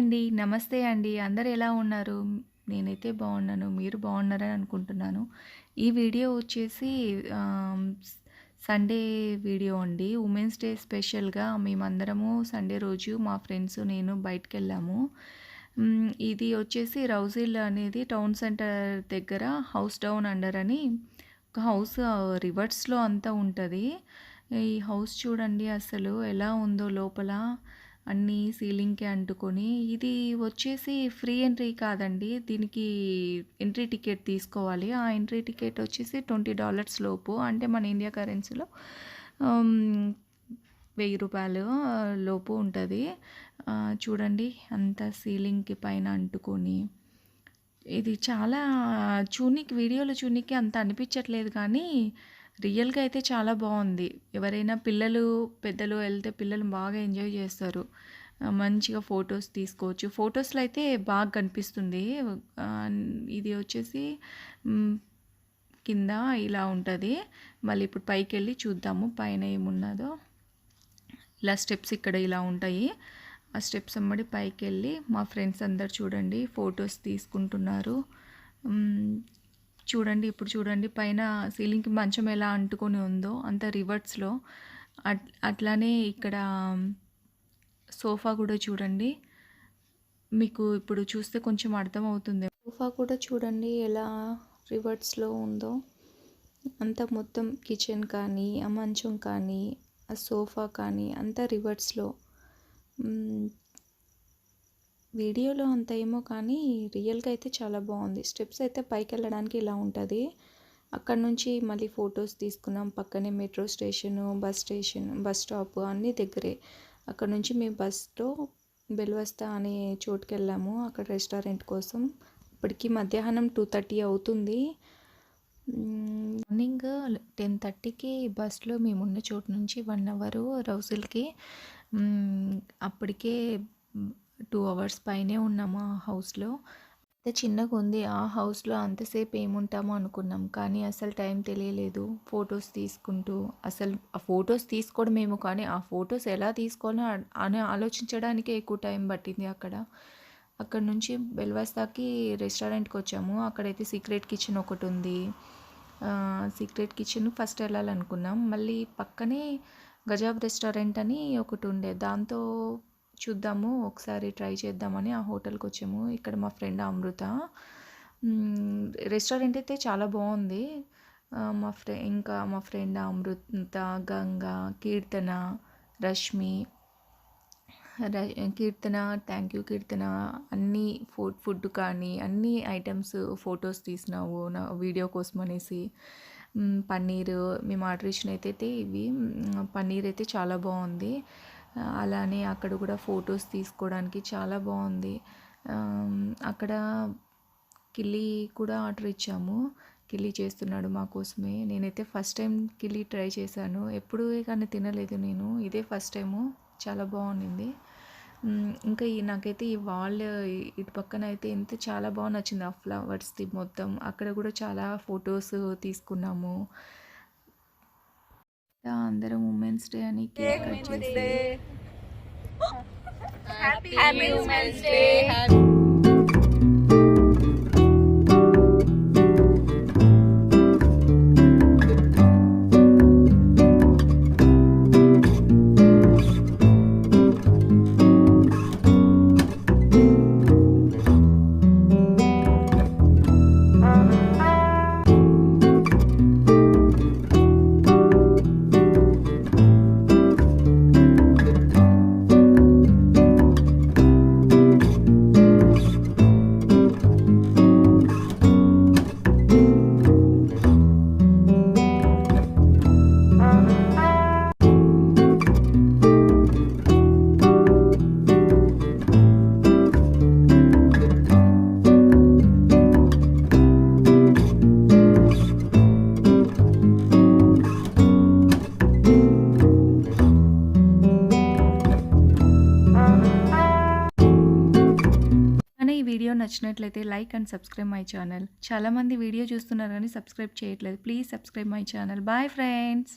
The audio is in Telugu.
అండి. నమస్తే అండి. అందరు ఎలా ఉన్నారు? నేనైతే బాగున్నాను. మీరు బాగున్నారని అనుకుంటున్నాను. ఈ వీడియో వచ్చేసి సండే వీడియో అండి. ఉమెన్స్ డే స్పెషల్‌గా మేమందరము సండే రోజు మా ఫ్రెండ్స్, నేను బయటకు వెళ్ళాము ఇది వచ్చేసి రౌజిల్ అనేది టౌన్ సెంటర్ దగ్గర హౌస్ డౌన్ అండర్ అని ఒక హౌస్ రివర్స్‌లో అంతా ఉంటుంది ఈ హౌస్ చూడండి అసలు ఎలా ఉందో లోపల అన్నీ సీలింగ్‌కి అంటుకొని. ఇది వచ్చేసి ఫ్రీ ఎంట్రీ కాదండి. దీనికి ఎంట్రీ టికెట్ తీసుకోవాలి. ఆ ఎంట్రీ టికెట్ వచ్చేసి $20 లోపు అంటే మన ఇండియా కరెన్సీలో వెయ్యి రూపాయలు లోపు ఉంటుంది చూడండి అంత సీలింగ్‌కి పైన అంటుకొని. ఇది చాలా చూడనీకి వీడియోలో చూడనీకి అంత అనిపించట్లేదు కానీ, రియల్‌గా అయితే చాలా బాగుంది ఎవరైనా పిల్లలు, పెద్దలు వెళ్తే పిల్లలు బాగా ఎంజాయ్ చేస్తారు. మంచిగా ఫొటోస్ తీసుకోవచ్చు. ఫొటోస్లో అయితే బాగా కనిపిస్తుంది. ఇది వచ్చేసి కింద ఇలా ఉంటుంది మళ్ళీ ఇప్పుడు పైకి వెళ్ళి చూద్దాము పైన ఏమున్నదో. ఇలా స్టెప్స్ ఇక్కడ ఇలా ఉంటాయి. ఆ స్టెప్స్ ఎమ్మడి పైకెళ్ళి మా ఫ్రెండ్స్ అందరు చూడండి ఫొటోస్ తీసుకుంటున్నారు. చూడండి ఇప్పుడు చూడండి పైన సీలింగ్‌కి మంచం ఎలా అంటుకొని ఉందో అంత రివర్స్‌లో. అట్ అట్లానే ఇక్కడ సోఫా కూడా చూడండి. మీకు ఇప్పుడు చూస్తే కొంచెం అర్థమవుతుంది. సోఫా కూడా చూడండి ఎలా రివర్స్‌లో ఉందో. అంతా మొత్తం కిచెన్ కానీ, ఆ మంచం కానీ, ఆ సోఫా కానీ అంతా రివర్స్‌లో. వీడియోలో అంత ఏమో కానీ రియల్‌గా అయితే చాలా బాగుంది స్టెప్స్ అయితే పైకెళ్ళడానికి ఇలా ఉంటుంది అక్కడి నుంచి మళ్ళీ ఫొటోస్ తీసుకున్నాం. పక్కనే metro station, bus station, bus stop అన్నీ దగ్గరే. అక్కడ నుంచి మేము బస్తో బెల్వస్తా అనే చోటుకెళ్ళాము. అక్కడ రెస్టారెంట్ కోసం. ఇప్పటికి మధ్యాహ్నం 2:30 అవుతుంది. మార్నింగ్ టెన్ థర్టీకి బస్‌లో మేమున్న చోటు నుంచి వన్ అవరు రౌజులకి అప్పటికే టూ అవర్స్ పైనే ఉన్నాము ఆ హౌస్‌లో. చిన్నగా ఉంది ఆ హౌస్‌లో అంతసేపు ఏముంటామో అనుకున్నాం. కానీ అసలు టైం తెలియలేదు. ఫొటోస్ తీసుకుంటూ అసలు ఆ ఫోటోస్ తీసుకోవడమేమో కానీ, ఆ ఫొటోస్ ఎలా తీసుకోవాలో అని ఆలోచించడానికే ఎక్కువ టైం పట్టింది అక్కడ. అక్కడి నుంచి బెల్వాస్తాకి రెస్టారెంట్కి వచ్చాము అక్కడైతే సీక్రెట్ కిచెన్ ఒకటి ఉంది సీక్రెట్ కిచెన్ ఫస్ట్ వెళ్ళాలనుకున్నాం మళ్ళీ పక్కనే గజాబ్ రెస్టారెంట్ అని ఒకటి ఉండే దాంతో చూద్దాము ఒకసారి ట్రై చేద్దామని ఆ హోటల్కి వచ్చాము ఇక్కడ మా ఫ్రెండ్ అమృత. రెస్టారెంట్ అయితే చాలా బాగుంది మా ఫ్రె ఇంకా మా friend Amrita, Ganga, Keerthana, Rashmi Keerthana thank you Keerthana. అన్నీ ఫుడ్ ఫుడ్ కానీ అన్ని ఐటమ్స్ ఫొటోస్ తీసినావు నా వీడియో కోసం అనేసి. పన్నీరు మేము ఆర్డర్ ఇచ్చినయితే ఇవి పన్నీర్ అయితే చాలా బాగుంది అలానే అక్కడ కూడా ఫొటోస్ తీసుకోవడానికి చాలా బాగుంది అక్కడ కిల్లి కూడా ఆర్డర్ ఇచ్చాము. కిల్లి చేస్తున్నాడు మా కోసమే. నేనైతే ఫస్ట్ టైం కిల్లి ట్రై చేశాను. ఎప్పుడూ కానీ తినలేదు నేను. ఇదే ఫస్ట్ టైము. చాలా బాగుంది ఇంకా ఈ నాకైతే ఈ వాల్ ఇటు పక్కన అయితే ఎంత చాలా బాగా నచ్చింది. ఆ ఫ్లవర్స్‌ది మొత్తం. అక్కడ కూడా చాలా ఫొటోస్ తీసుకున్నాము. అందరం ఉమెన్స్ డే అని కేక్ కట్ చేసి హ్యాపీ ఉమెన్స్ డే వీడియో నచ్చినట్లయితే like and subscribe my channel. చాలామంది వీడియో చూస్తున్నారు కానీ సబ్స్క్రైబ్ చేయట్లేదు. Please subscribe my channel. Bye friends.